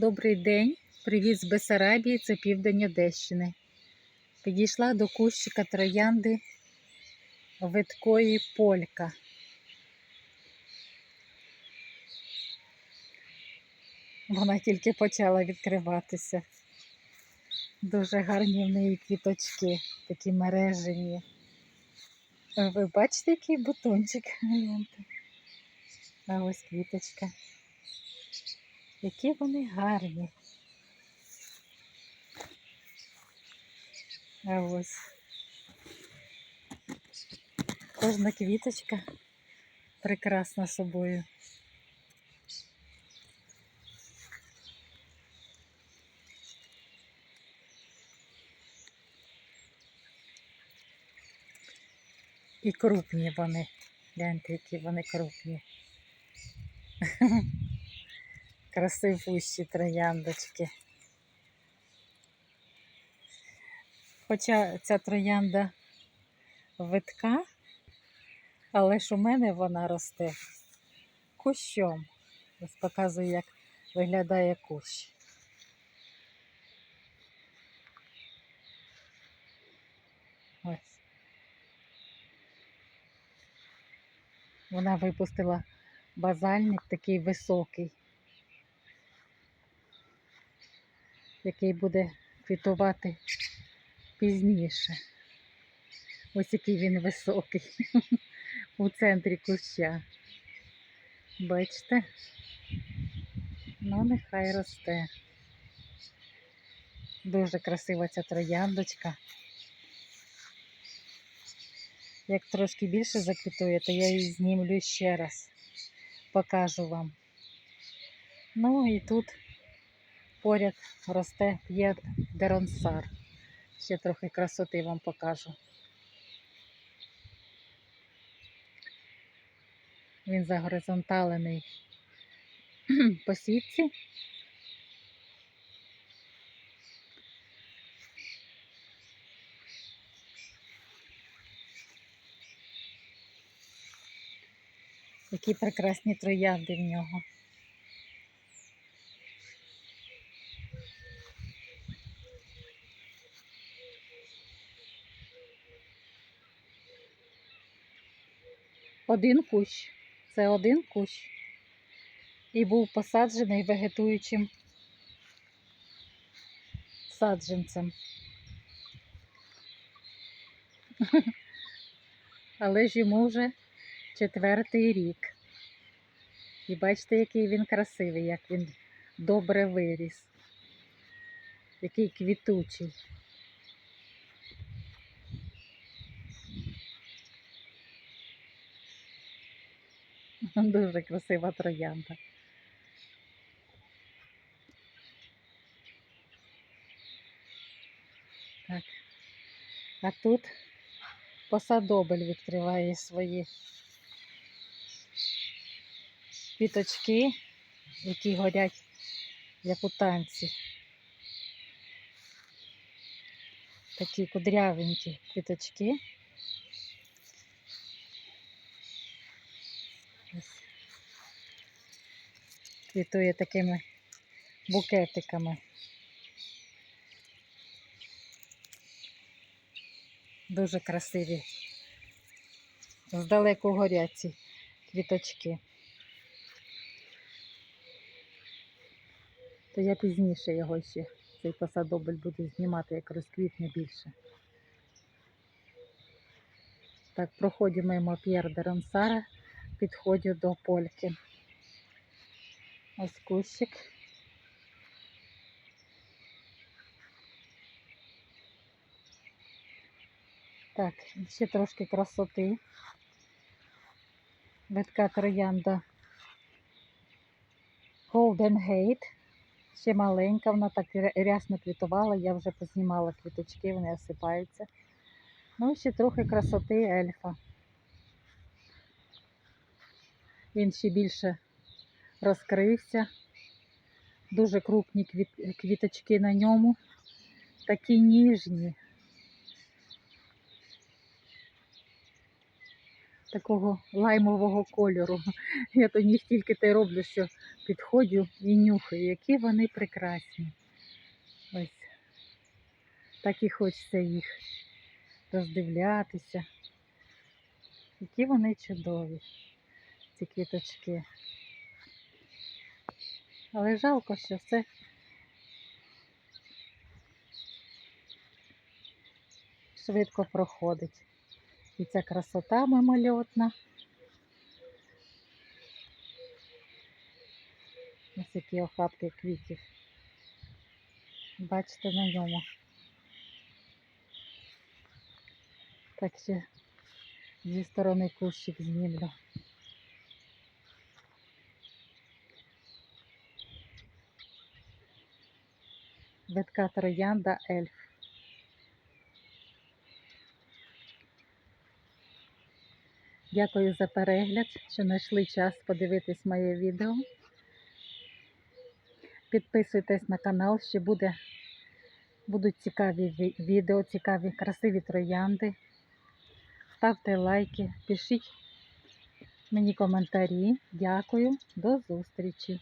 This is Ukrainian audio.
Добрий день. Привіт з Бесарабії, це південь Одещини. Підійшла до кущика троянди виткої полька. Вона тільки почала відкриватися. Дуже гарні в неї квіточки, такі мережені. Ви бачите, який бутончик? А ось квіточка. Які вони гарні. А ось кожна квіточка прекрасна собою. І крупні вони. Гляньте, які вони крупні. Красивущі трояндочки. Хоча ця троянда витка, але ж у мене вона росте кущом. Ось показую, як виглядає кущ. Ось. Вона випустила базальник такий високий, який буде квітувати пізніше. Ось який він високий у центрі куща. Бачите? Ну, нехай росте. Дуже красива ця трояндочка. Як трошки більше заквітує, то я її знімлю ще раз. Покажу вам. Ну і тут поряд росте П'єр Деронсар. Ще трохи красоти вам покажу. Він загоризонталений по сітці. Які прекрасні троянди в нього. Один кущ. Це один кущ. І був посаджений вегетуючим саджанцем. Але ж йому вже четвертий рік. І бачите, який він красивий, як він добре виріс, який квітучий. Дуже красива троянда. Так. А тут посадобель відкриває свої квіточки, які горять, як у танці. Такі кудрявенькі квіточки. Квітує такими букетиками. Дуже красиві. Здалеку горять ці квіточки. То я пізніше його ще, цей посадобль буду знімати, як розквітне більше. Так, проходимо мимо П'єр де Ронсара, підходжу до польки. Ось кущик. Так, ще трошки красоти. Ветка троянда Golden Gate. Ще маленька, вона так рясно квітувала, я вже познімала квіточки, вони осипаються. Ну, ще трохи красоти ельфа. Він ще більше розкрився. Дуже крупні квіточки на ньому, такі ніжні. такого лаймового кольору. Я то них тільки те роблю, що підходжу і нюхаю, які вони прекрасні. Ось. Так і хочеться їх роздивлятися. Які вони чудові, ці квіточки. Але жалко, що все швидко проходить. І ця красота мимольотна. Ось які охапки квітів. Бачите на ньому. Так ще зі сторони кущик знімлю. Ветка троянда ельф. Дякую за перегляд, що знайшли час подивитись моє відео. Підписуйтесь на канал, ще буде, будуть цікаві відео, цікаві, красиві троянди. Ставте лайки, пишіть мені коментарі. Дякую, до зустрічі!